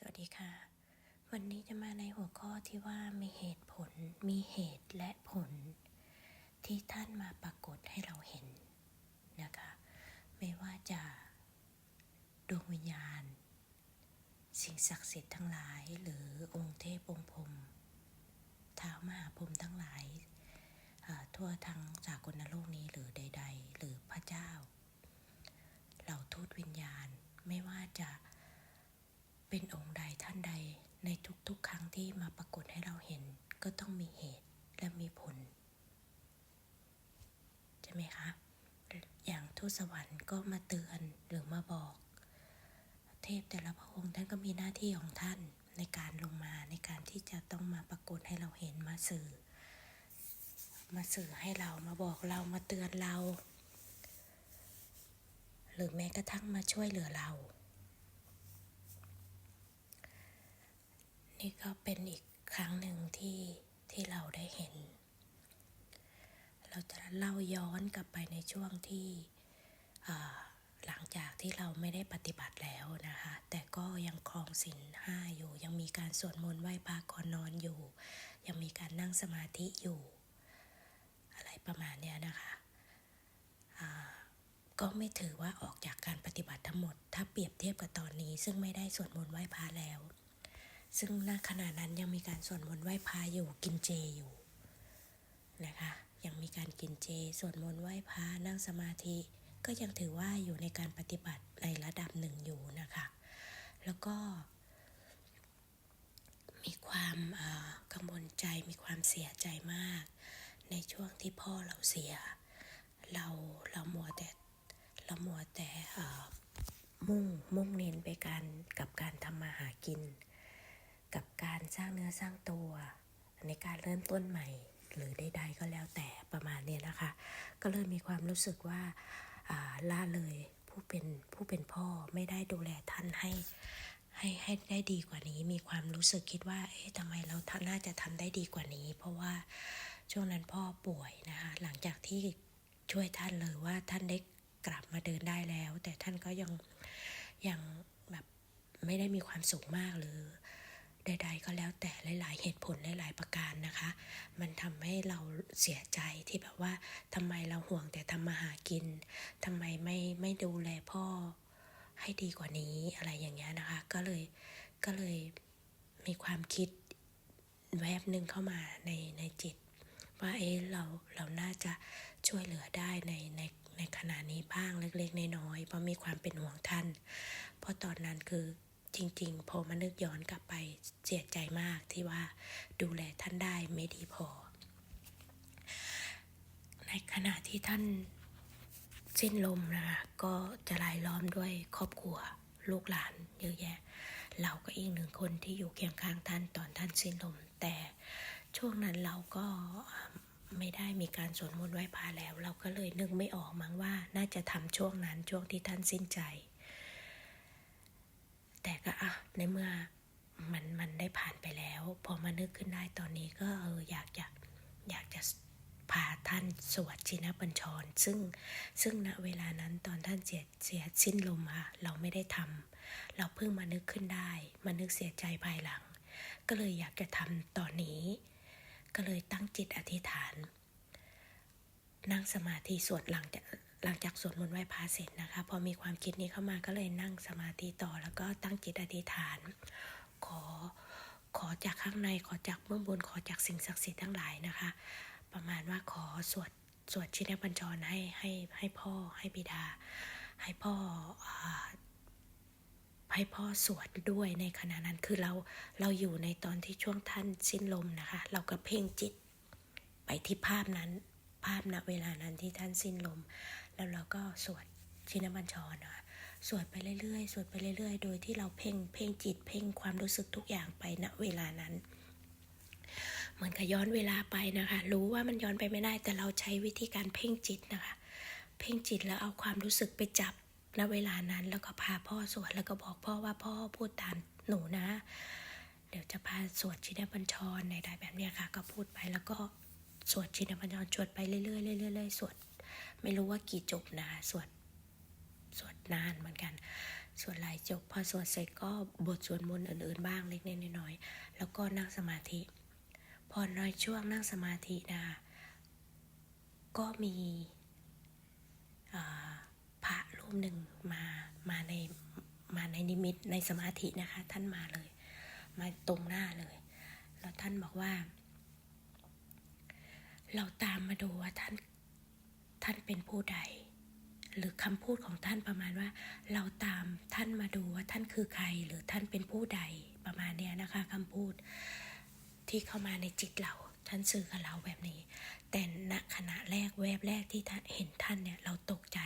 สวัสดีค่ะ วันนี้จะมาในหัวข้อที่ว่ามีเหตุผล มีเหตุและผล ที่ท่านมาปรากฏให้เราเห็นนะคะ ไม่ว่าจะดวงวิญญาณ สิ่งศักดิ์สิทธิ์ทั้งหลาย หรือองค์เทพองค์พรมท้ามหาพรมทั้งหลายทั่วทั้งสากลโลกนี้หรือใด ๆ หรือพระเจ้า เหล่าทูตวิญญาณไม่ว่าจะ เป็นองค์ใดท่านใดในทุกๆ ครั้งที่มาปรากฏให้เราเห็น ก็ต้องมีเหตุและมีผล ใช่ไหมคะ อย่างทูตสวรรค์ก็มาเตือนหรือมาบอก เทพแต่ละพระองค์ท่านก็มีหน้าที่ของท่านในการลงมาในการที่จะต้องมาปรากฏให้เราเห็นมาสื่อ มาสื่อให้เรามาบอกเรามาเตือนเรา หรือแม้กระทั่งมาช่วยเหลือเรา นี่ก็เป็นอีกครั้งหนึ่งที่ที่เราได้เห็น เราจะเล่าย้อนกลับไปในช่วงที่หลังจากที่เราไม่ได้ปฏิบัติแล้วนะคะ แต่ก็ยังครองศีลห้าอยู่ ยังมีการสวดมนต์ไหว้พระก่อนนอนอยู่ ยังมีการนั่งสมาธิอยู่ อะไรประมาณเนี้ยนะคะก็ไม่ถือว่าออกจากการปฏิบัติทั้งหมด ถ้าเปรียบเทียบกับตอนนี้ซึ่งไม่ได้สวดมนต์ไหว้พระแล้ว ซึ่งณขณะนั้นยังมีการสวดมนต์ไหว้พระอยู่กินเจอยู่นะคะยังมีการกินเจสวดมนต์ไหว้พระนั่งสมาธิก็ยังถือว่าอยู่ในการปฏิบัติในระดับหนึ่งอยู่นะคะ แล้วก็ มีความกังวลใจมีความเสียใจมาก ในช่วงที่พ่อเราเสีย เราเรามัวแต่เรามัวแต่มุ่งมุ่งเน้นไปการกับการทำมาหากิน กับการสร้างเนื้อสร้างตัว ในการเริ่มต้นใหม่ หรือใดๆก็แล้วแต่ประมาณนี้นะคะ ก็เลยมีความรู้สึกว่าล่าเลยผู้เป็นผู้เป็นพ่อไม่ได้ดูแลท่านให้ให้ให้ได้ดีกว่านี้ มีความรู้สึกคิดว่า เอ๊ะทำไมเราท่านน่าจะทำได้ดีกว่านี้ เพราะว่าช่วงนั้นพ่อป่วยนะคะ หลังจากที่ช่วยท่านเลยว่าท่านได้กลับมาเดินได้แล้ว แต่ท่านก็ยังยังแบบไม่ได้มีความสุขมากหรือ ใด ๆ ก็แล้วแต่หลาย ๆ เหตุผลหลาย ๆ ประการนะคะ มันทำให้เราเสียใจที่แบบว่าทำไมเราห่วงแต่ทำมาหากินทำไมไม่ไม่ดูแลพ่อให้ดีกว่านี้อะไรอย่างเงี้ยนะคะ ก็เลยก็เลยมีความคิดแวบหนึ่งเข้ามาในในจิต ว่าเอ๊ะเราเราน่าจะช่วยเหลือได้ในในในขณะนี้บ้างเล็กๆน้อยๆเพราะมีความเป็นห่วงท่าน เพราะตอนนั้นคือ จริงๆ พอมานึกย้อนกลับไปเสียใจมากที่ว่าดูแลท่านได้ไม่ดีพอ ในขณะที่ท่านสิ้นลมนะคะก็จะรายล้อมด้วยครอบครัวลูกหลานเยอะแยะ เราก็อีกหนึ่งคนที่อยู่เคียงข้างท่านตอนท่านสิ้นลม แต่ช่วงนั้นเราก็ไม่ได้มีการสวดมนต์ไหว้พระแล้ว เราก็เลยนึกไม่ออกมั้งว่าน่าจะทำช่วงนั้นช่วงที่ท่านสิ้นใจ แต่ก็อะในเมื่อมันมันได้ผ่านไปแล้ว พอมานึกขึ้นได้ตอนนี้ก็เอออยากอยากอยากจะพาท่านสวดชินบัญชร ซึ่งซึ่งณเวลานั้นตอนท่านเสียเสียสิ้นลมค่ะเราไม่ได้ทำเราเพิ่งมานึกขึ้นได้ มานึกเสียใจภายหลัง ก็เลยอยากจะทำตอนนี้ ก็เลยตั้งจิตอธิษฐาน นั่งสมาธิสวดหลังจาก หลังจากสวดมนต์ไหว้พระเสร็จนะคะ พอมีความคิดนี้เข้ามาก็เลยนั่งสมาธิต่อ แล้วก็ตั้งจิตอธิษฐาน ขอขอจากข้างในขอจากเบื้องบนขอจากสิ่งศักดิ์สิทธิ์ทั้งหลายนะคะ ประมาณว่าขอสวดสวดชินบัญชรให้ให้ให้พ่อให้บิดา ให้พ่ออให้พ่อสวดด้วยในขณะนั้นคือเราเราอยู่ในตอนที่ช่วงท่านสิ้นลมนะคะ เราก็เพ่งจิตไปที่ภาพนั้นาพณเวลานั้นที่ท่านสิ้นลม แล้วเราก็สวดชินบัญชรนะคะสวดไปเรื่อยๆ สวดไปเรื่อย ๆ โดยที่เราเพ่งเพ่งจิต เพ่งความรู้สึกทุกอย่างไปณเวลานั้น เหมือนกับย้อนเวลาไปนะคะ รู้ว่ามันย้อนไปไม่ได้ แต่เราใช้วิธีการเพ่งจิตนะคะ เพ่งจิตแล้วเอาความรู้สึกไปจับณเวลานั้น แล้วก็พาพ่อสวด แล้วก็บอกพ่อว่าพ่อพูดตามหนูนะ เดี๋ยวจะพาสวดชินบัญชรในใดแบบนี้ค่ะ ก็พูดไปแล้วก็ สวดชินบัญชรสวดไปเรื่อยๆเรื่อยๆเรื่อยๆสวดไม่รู้ว่ากี่จบนะสวดสวดนานเหมือนกัน สวดหลายจบ พอสวดเสร็จก็บทสวดมนต์อื่นๆบ้างเล็กๆน้อยๆแล้วก็นั่งสมาธิ พอในช่วงนั่งสมาธินะคะก็มีพระรูปหนึ่งมามาในมาในนิมิตในสมาธินะคะ ท่านมาเลย มาตรงหน้าเลย แล้วท่านบอกว่า เราตามมาดูว่าท่านท่านเป็นผู้ใด หรือคำพูดของท่านประมาณว่า เราตามท่านมาดูว่าท่านคือใคร หรือท่านเป็นผู้ใดประมาณเนี้ยนะคะคำพูดที่เข้ามาในจิตเราท่านสื่อกับเราแบบนี้ แต่ณขณะแรกแวบแรกที่ท่านเห็นท่านเนี่ยเราตกใจ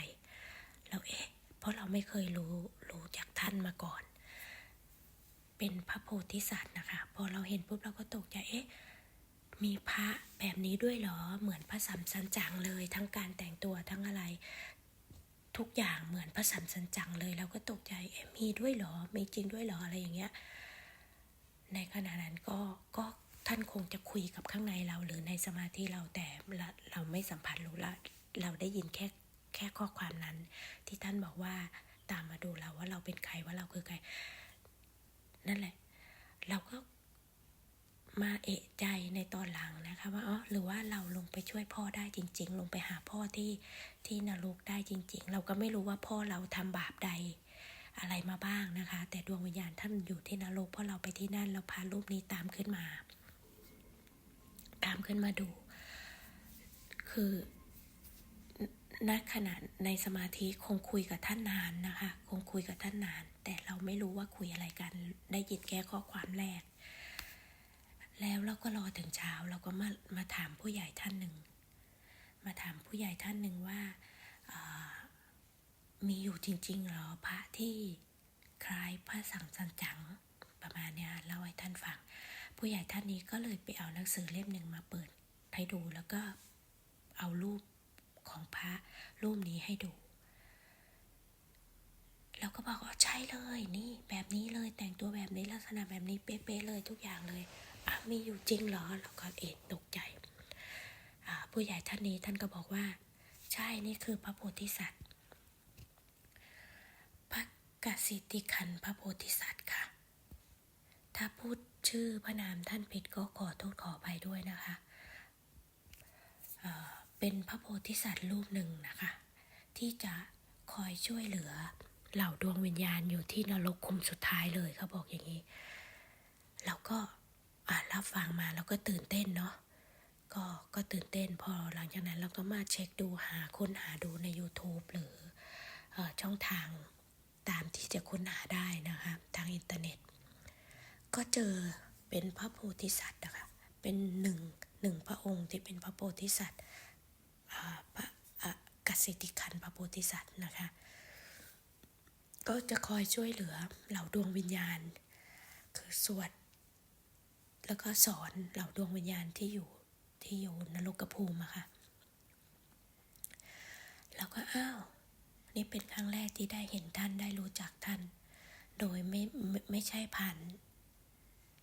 เราเอ๊ะ เพราะเราไม่เคยรู้รู้จากท่านมาก่อน เป็นพระโพธิสัตว์นะคะ พอเราเห็นปุ๊บเราก็ตกใจเอ๊ะ มีพระแบบนี้ด้วยเหรอ เหมือนพระสัมสันจังเลย ทั้งการแต่งตัวทั้งอะไร ทุกอย่างเหมือนพระสัมสันจังเลยเราก็ตกใจเอ๊มีด้วยเหรอมีจริงด้วยเหรออะไรอย่างเงี้ย ในขณะนั้นก็ก็ท่านคงจะคุยกับข้างในเราหรือในสมาธิเราแต่เราไม่สัมผัสรู้ละเราได้ยินแค่แค่ข้อความนั้น ที่ท่านบอกว่าตามมาดูเราว่าเราเป็นใครว่าเราคือใคร นั่นแหละ เราก็ มาเอะใจในตอนหลังนะคะว่าอ๋อหรือว่าเราลงไปช่วยพ่อได้จริง ๆ ลงไปหาพ่อที่ที่นรกได้จริง ๆ เราก็ไม่รู้ว่าพ่อเราทำบาปใดอะไรมาบ้างนะคะ แต่ดวงวิญญาณท่านอยู่ที่นรกเพราะเราไปที่นั่นเราพารูปนี้ตามขึ้นมา ตามขึ้นมาดู คือณขณะในสมาธิคงคุยกับท่านนานนะคะ คงคุยกับท่านนาน แต่เราไม่รู้ว่าคุยอะไรกัน ได้ยินแค่ข้อความแรก แล้วเราก็รอถึงเช้าเราก็มามาถามผู้ใหญ่ท่านหนึ่ง มาถามผู้ใหญ่ท่านหนึ่งว่าามีอยู่จริงๆหรอพระที่คล้ายพระสังสันจังประมาณเนี้ยเล่าให้ท่านฟัง ผู้ใหญ่ท่านนี้ก็เลยไปเอาหนังสือเล่มหนึ่งมาเปิดให้ดูแล้วก็เอารูปของพระรูปนี้ให้ดูเราก็บอกว่าใช่เลยนี่แบบนี้เลยแต่งตัวแบบนี้ลักษณะแบบนี้เป๊ะๆเลยทุกอย่างเลย มีอยู่จริงเหรอเราก็เอะตกใจผู้ใหญ่ท่านนี้ท่านก็บอกว่า ใช่นี่คือพระโพธิสัตว์พระกสิติขันพระโพธิสัตว์ค่ะ ถ้าพูดชื่อพระนามท่านผิดก็ขอโทษขอไปด้วยนะคะเเป็นพระโพธิสัตว์รูปหนึ่งนะคะ ที่จะคอยช่วยเหลือเหล่าดวงวิญญาณอยู่ที่นรกคุมสุดท้ายเลยเขาบอกอย่างนี้เราก็ รับฟังมาแล้วก็ตื่นเต้นเนาะก็ก็ตื่นเต้นพอหลังจากนั้นเราก็มาเช็คดูหาค้นหาดูใน YouTube หรืออช่องทางตามที่จะค้นหาได้นะคะทางอินเทอร์เน็ต ก็เจอเป็นพระโพธิสัตว์นะคะเป็นหนึ่งหนึ่งพระองค์ที่เป็นพระโพธิสัตว์พระกสิติขันพระโพธิสัตว์นะคะ ก็จะคอยช่วยเหลือเหล่าดวงวิญญาณ คือสวด แล้วก็สอนเหล่าดวงวิญญาณที่อยู่ที่อยู่นรกภูมิอะค่ะแล้วก็อ้าว นี่เป็นครั้งแรกที่ได้เห็นท่านได้รู้จักท่าน โดยไม่ไม่ไม่ใช่ผ่าน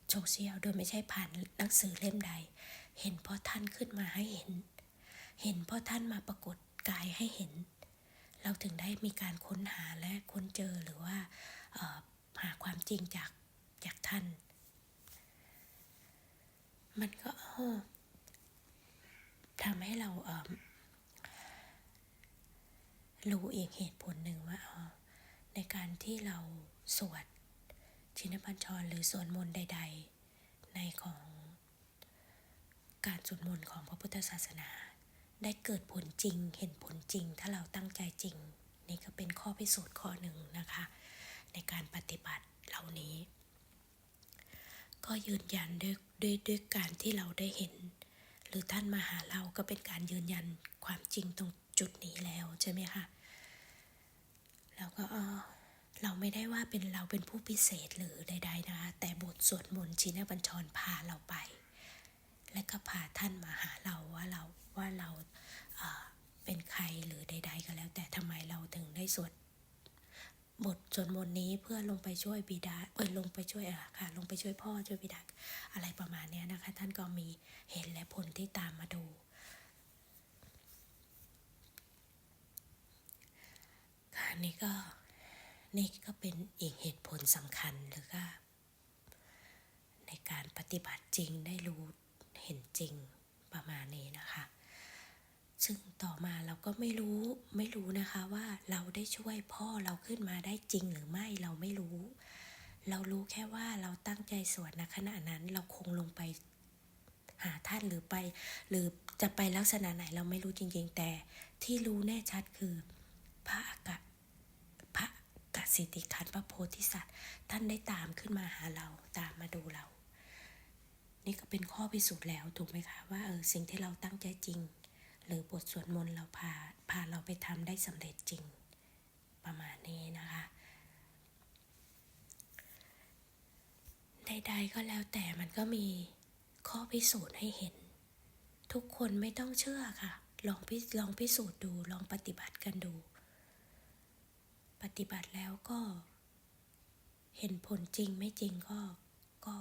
โซเชียลโดยไม่ใช่ผ่านหนังสือเล่มใด เห็นเพราะท่านขึ้นมาให้เห็น เห็นเพราะท่านมาปรากฏกายให้เห็น เราถึงได้มีการค้นหาและค้นเจอหรือว่าหาความจริงจากจากท่าน มันก็ทำให้เราเออรู้อีกเหตุผลหนึ่งว่าอ๋อในการที่เราสวดชินบัญชรหรือสวดมนต์ใด ๆ ในของการสวดมนต์ของพระพุทธศาสนา ได้เกิดผลจริงเห็นผลจริง ถ้าเราตั้งใจจริง นี่ก็เป็นข้อพิสูจน์ข้อหนึ่งนะคะ ในการปฏิบัติเหล่านี้ ก็ยืนยันด้วยด้วยด้วยการที่เราได้เห็น หรือท่านมาหาเราก็เป็นการยืนยันความจริงตรงจุดนี้แล้วใช่ไหมคะแล้วก็เราไม่ได้ว่าเป็นเราเป็นผู้พิเศษหรือใด ๆนะคะแต่บทสวดมนต์ชินบัญชรพาเราไป และก็พาท่านมาหาเราว่าเราว่าเราเอ่อเป็นใครหรือใด ๆ ก็แล้ว แต่ทำไมเราถึงได้สวด บทสวดมนต์นี้เพื่อลงไปช่วยบิดาเออลงไปช่วยอะค่ะ ลงไปช่วยพ่อช่วยบิดาอะไรประมาณนี้นะคะ ท่านก็มีเหตุและผลที่ตามมาดูค่ะนี่ก็นี่ก็เป็นอีกเหตุผลสำคัญหรือว่าในการปฏิบัติจริงได้รู้เห็นจริงประมาณนี้นะคะ ซึ่งต่อมาเราก็ไม่รู้ไม่รู้นะคะว่าเราได้ช่วยพ่อเราขึ้นมาได้จริงหรือไม่เราไม่รู้ เรารู้แค่ว่าเราตั้งใจสวดณขณะนั้นเราคงลงไปหาท่านหรือไป หรือจะไปลักษณะไหนเราไม่รู้จริงๆ แต่ที่รู้แน่ชัดคือพระอากาศพระกสิติขันพระโพธิสัตว์ ท่านได้ตามขึ้นมาหาเราตามมาดูเรา นี่ก็เป็นข้อพิสูจน์แล้วถูกไหมคะว่าเออสิ่งที่เราตั้งใจจริง หรือบทสวดมนต์เราพาพาเราไปทำได้สำเร็จจริง ประมาณนี้นะคะ ใด ๆ ก็แล้วแต่มันก็มีข้อพิสูจน์ให้เห็น ทุกคนไม่ต้องเชื่อค่ะ ลองพิลองพิสูจน์ดูลองปฏิบัติกันดู ปฏิบัติแล้วก็ เห็นผลจริงไม่จริงก็ก็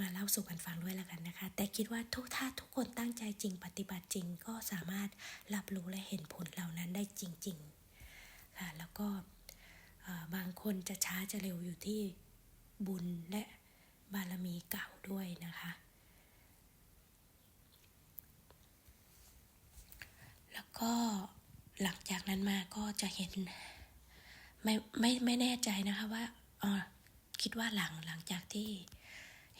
มาเล่าสู่กันฟังด้วยแล้วกันนะคะ แต่คิดว่าทุกถ้าทุกคนตั้งใจจริงปฏิบัติจริง ก็สามารถรับรู้และเห็นผลเหล่านั้นได้จริง ๆ ค่ะ แล้วก็บางคนจะช้าจะเร็วอยู่ที่บุญและบารมีเก่าด้วยนะคะ แล้วก็หลังจากนั้นมาก็จะเห็นไม่ไม่ไม่แน่ใจนะคะว่าอ๋อคิดว่าหลังหลังจากที่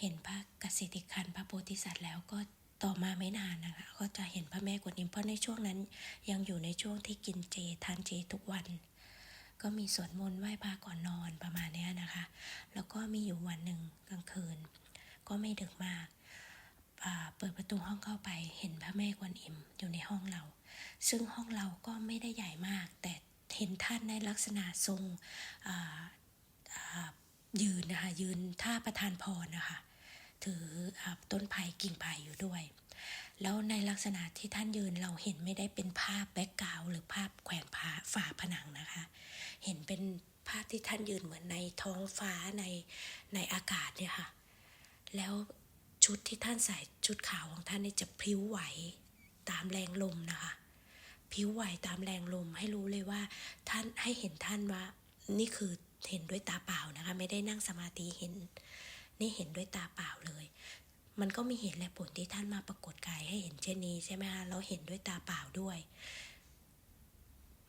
เห็นพระกสิติคันพระโพธิสัตว์แล้วก็ต่อมาไม่นานนะคะ ก็จะเห็นพระแม่กวนอิมเพราะในช่วงนั้น ยังอยู่ในช่วงที่กินเจทานเจทุกวัน ก็มีสวดมนต์ไหว้พระก่อนนอนประมาณนี้นะคะ แล้วก็มีอยู่วันหนึ่งกลางคืน ก็ไม่ดึกมากเปิดประตูห้องเข้าไปเห็นพระแม่กวนอิมอยู่ในห้องเรา ซึ่งห้องเราก็ไม่ได้ใหญ่มาก แต่เห็นท่านในลักษณะทรงยืนนะคะยืนท่าประทานพรนะคะ ถืออต้นไผ่กิ่งไผ่อยู่ด้วย แล้วในลักษณะที่ท่านยืนเราเห็นไม่ได้เป็นภาพแบ็กกราวหรือภาพแขวนผาฝาผนังนะคะ เห็นเป็นภาพที่ท่านยืนเหมือนในท้องฟ้าในในอากาศเนี่ยค่ะ แล้วชุดที่ท่านใส่ชุดขาวของท่านนี่จะพลิ้วไหวตามแรงลมนะคะพลิ้วไหวตามแรงลมให้รู้เลยว่าท่านให้เห็นท่านว่า นี่คือเห็นด้วยตาเปล่านะคะ ไม่ได้นั่งสมาธิเห็น นี่เห็นด้วยตาเปล่าเลย มันก็มีเหตุและผลที่ท่านมาปรากฏกายให้เห็นเช่นนี้ใช่ไหมคะเราเห็นด้วยตาเปล่าด้วย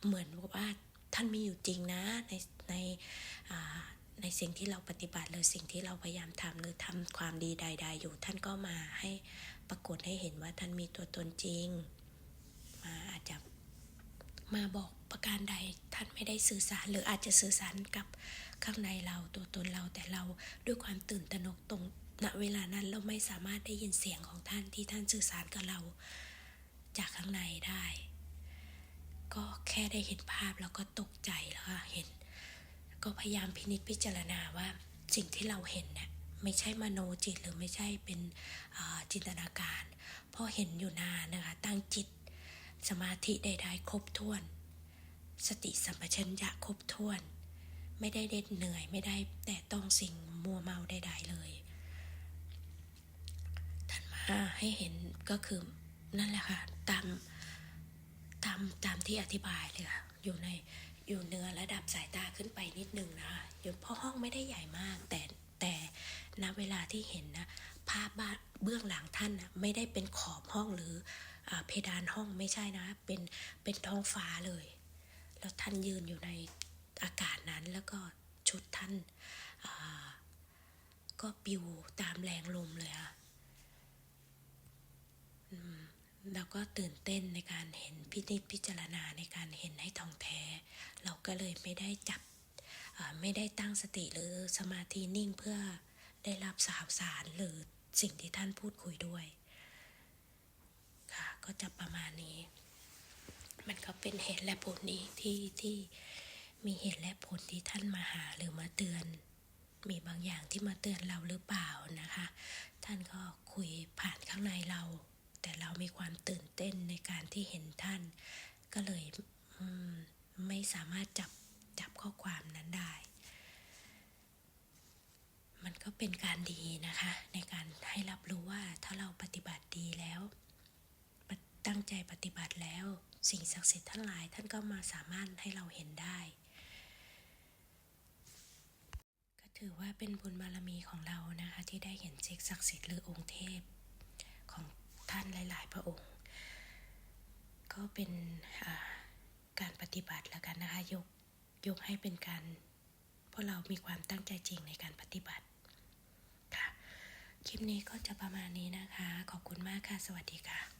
เหมือนว่าท่านมีอยู่จริงนะในในในสิ่งที่เราปฏิบัติหรือสิ่งที่เราพยายามทำหรือทำความดีใด ๆ อยู่ ท่านก็มาให้ปรากฏให้เห็นว่าท่านมีตัวตนจริง มาอาจจะมาบอกประการใดท่านไม่ได้สื่อสารหรืออาจจะสื่อสารกับ ข้างในเราตัวตนเราแต่เราด้วยความตื่นตระหนกตรงณเวลานั้นเราไม่สามารถได้ยินเสียงของท่านที่ท่านสื่อสารกับเรา จากข้างในได้ ก็แค่ได้เห็นภาพแล้วก็ตกใจแล้วก็เห็น ก็พยายามพินิจพิจารณาว่าสิ่งที่เราเห็นเนี่ยไม่ใช่มโนจิตหรือไม่ใช่เป็นจินตนาการเพราะเห็นอยู่นานนะคะ ตั้งจิตสมาธิใดๆครบถ้วน สติสัมปชัญญะครบถ้วน ไม่ได้เด็ดเหนื่อยไม่ได้แต่ต้องสิ่งมัวเมาใดๆเลยท่านมาให้เห็นก็คือนั่นแหละค่ะตามตามตามที่อธิบายเลยค่ะอยู่ในอยู่เนื้อระดับสายตาขึ้นไปนิดนึงนะคะอยู่เพราะห้องไม่ได้ใหญ่มาก แต่แต่ณเวลาที่เห็นนะภาพบ้านเบื้องหลังท่านนะไม่ได้เป็นขอบห้องหรืออเพดานห้องไม่ใช่นะ เป็นเป็นท้องฟ้าเลย แล้วท่านยืนอยู่ใน ก็ปิวตามแรงลมเลยค่ะเราก็ตื่นเต้นในการเห็นพินิจพิจารณาในการเห็นให้ทองแท้ เราก็เลยไม่ได้จับไม่ได้ตั้งสติหรือสมาธินิ่งเพื่อได้รับสาวสารหรือสิ่งที่ท่านพูดคุยด้วย ค่ะก็จะประมาณนี้ มันก็เป็นเหตุและผลนี้ที่ที่ มีเหตุและผลที่ท่านมาหาหรือมาเตือน มีบางอย่างที่มาเตือนเราหรือเปล่านะคะ ท่านก็คุยผ่านข้างในเรา แต่เรามีความตื่นเต้นในการที่เห็นท่าน ก็เลยมไม่สามารถจับจับข้อความนั้นได้ มันก็เป็นการดีนะคะ ในการให้รับรู้ว่าถ้าเราปฏิบัติดีแล้ว ตั้งใจปฏิบัติแล้ว สิ่งศักดิ์สิทธิ์ทั้งหลายท่านก็มาสามารถให้เราเห็นได้ ถือว่าเป็นบุญบารมีของเรานะคะ ที่ได้เห็นเจกศักดิ์สิทธิ์หรือองค์เทพของท่านหลาย ๆ พระองค์ ก็เป็นการปฏิบัติแล้วกันนะคะยกยกให้เป็นการเพราะเรามีความตั้งใจจริงในการปฏิบัติค่ะ คลิปนี้ก็จะประมาณนี้นะคะ ขอบคุณมากค่ะ สวัสดีค่ะ